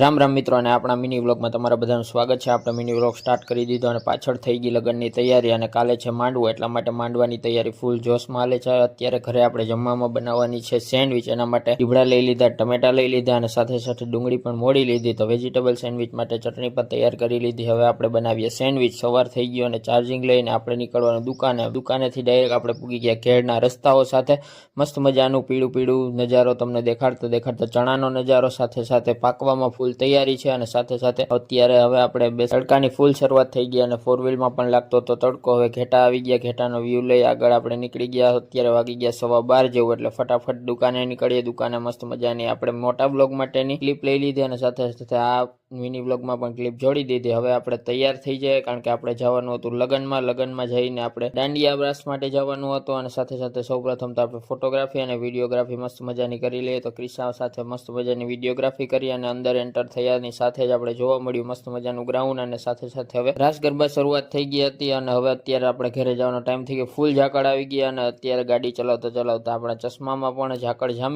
રામ રામ મિત્રો, અને આપણા મિની વ્લોગમાં તમારા બધાનું સ્વાગત છે. આપણે મિની વ્લોગ સ્ટાર્ટ કરી દીધો અને પાછળ થઈ ગઈ લગ્નની તૈયારી અને કાલે છે માંડવું, એટલા માટે માંડવાની તૈયારી ફૂલ જોશમાં હાલે છે. અત્યારે ઘરે આપણે જમવામાં બનાવવાની છે સેન્ડવિચ, એના માટે લીમડા લઈ લીધા, ટમેટા લઈ લીધા અને સાથે સાથે ડુંગળી પણ મોડી લીધી. તો વેજીટેબલ સેન્ડવિચ માટે ચટણી પણ તૈયાર કરી લીધી. હવે આપણે બનાવીએ સેન્ડવિચ. સવાર થઈ ગયો અને ચાર્જિંગ લઈને આપણે નીકળવાનું દુકાને. દુકાનેથી ડાયરેક્ટ આપણે પૂગી ગયા ઘેરના રસ્તાઓ સાથે. મસ્ત મજાનું પીળું પીળું નજારો તમને દેખાડતો દેખાડતો ચણાનો નજારો સાથે સાથે પાકવામાં ફૂલ તૈયારી છે અને સાથે સાથે અત્યારે હવે આપણે બે તડકાની ફૂલ શરૂઆત થઈ ગઈ અને ફોર વ્હીલમાં પણ લાગતો હતો તડકો હવે ઘેટા આવી ગયા, ઘેટાનો વ્યૂ લઈ આગળ આપણે નીકળી ગયા. અત્યારે વાગી ગયા સવા બાર જેવું, એટલે ફટાફટ દુકાને નીકળીએ. દુકાને મસ્ત મજાની આપણે મોટા બ્લોગ માટેની ક્લિપ લઈ લીધી અને સાથે સાથે આ મિની બ્લોગમાં પણ ક્લિપ જોડી દીધી. હવે આપણે તૈયાર થઈ જઈએ કારણ કે આપણે જવાનું હતું લગ્નમાં. લગ્નમાં જઈને આપણે દાંડિયા બ્રાસ માટે જવાનું હતું અને સાથે સાથે સૌપ્રથમ તો આપણે ફોટોગ્રાફી અને વિડીયોગ્રાફી મસ્ત મજાની કરી લઈએ. તો ક્રિશા સાથે મસ્ત મજાની વિડીયોગ્રાફી કરી અને અંદર એન્ટર થયાની સાથે જ આપણે જોવા મળ્યું મસ્ત મજાનું ગ્રાઉન્ડ અને સાથે સાથે હવે રાસ ગરબા શરૂઆત થઈ ગઈ હતી અને હવે અત્યારે આપણે ઘરે જવાનો ટાઈમ થઈ ગયો. ફૂલ ઝાકળ આવી ગયા અને અત્યારે ગાડી ચલાવતા ચલાવતા આપણા ચશ્મામાં પણ ઝાકળ જામી